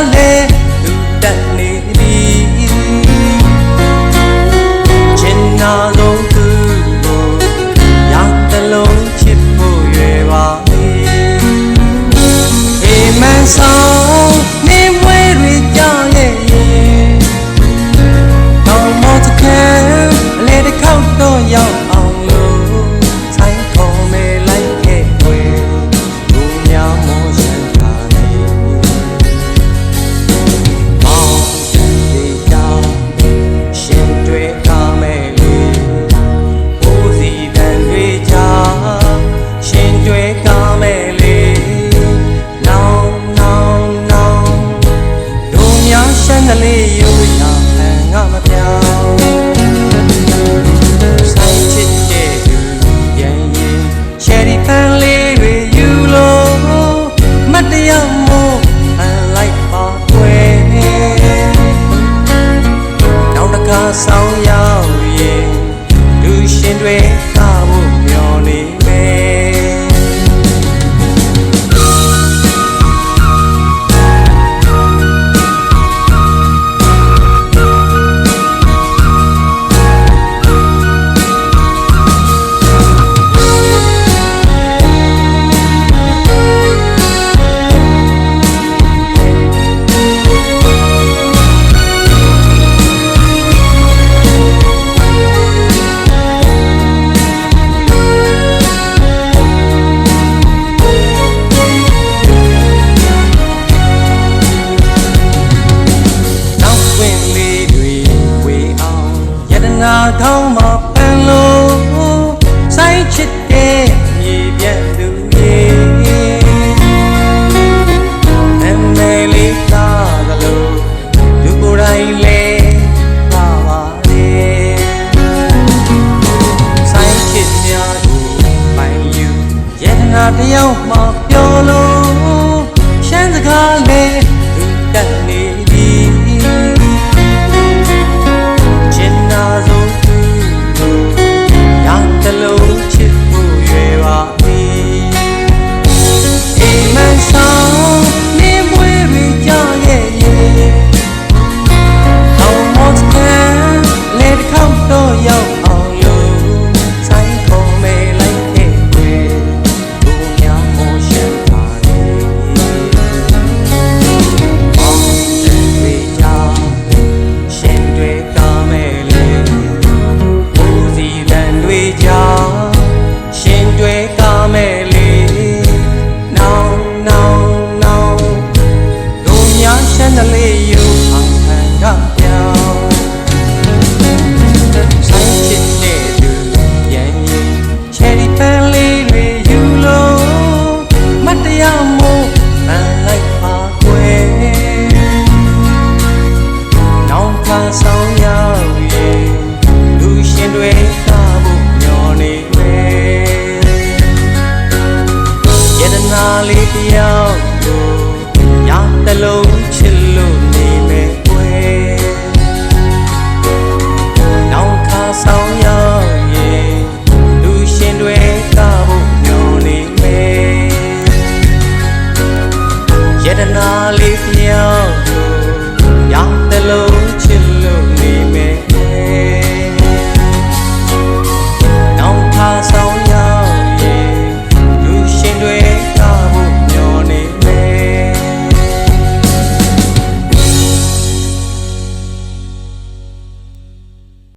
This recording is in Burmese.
darling. လေးရိုးရာဟန်ငါမပြောင်းဆိုင်ချစ်တဲ့သူပြန်ရင် cherry ဖန်လေးတွေယူလို့မတရားမို့ဟန်လိုက်ပါတွေ့နောက်တစ်ခါဆောင်ရောက်ရင်လူရှင်တွေက ထောင်းမှာပန်လို့ဆိုင်ချစ်တဲ့မြေပြတ်သူရေနာမည်လေးသာသလိုလူကိုယ်တိုင်လဲပါပါလေဆိုင်ချစ်များကိုပိုင်ယူရတနာတယောက်မှာ နာလေးတယောက်ကိုညာတလုံးချစ်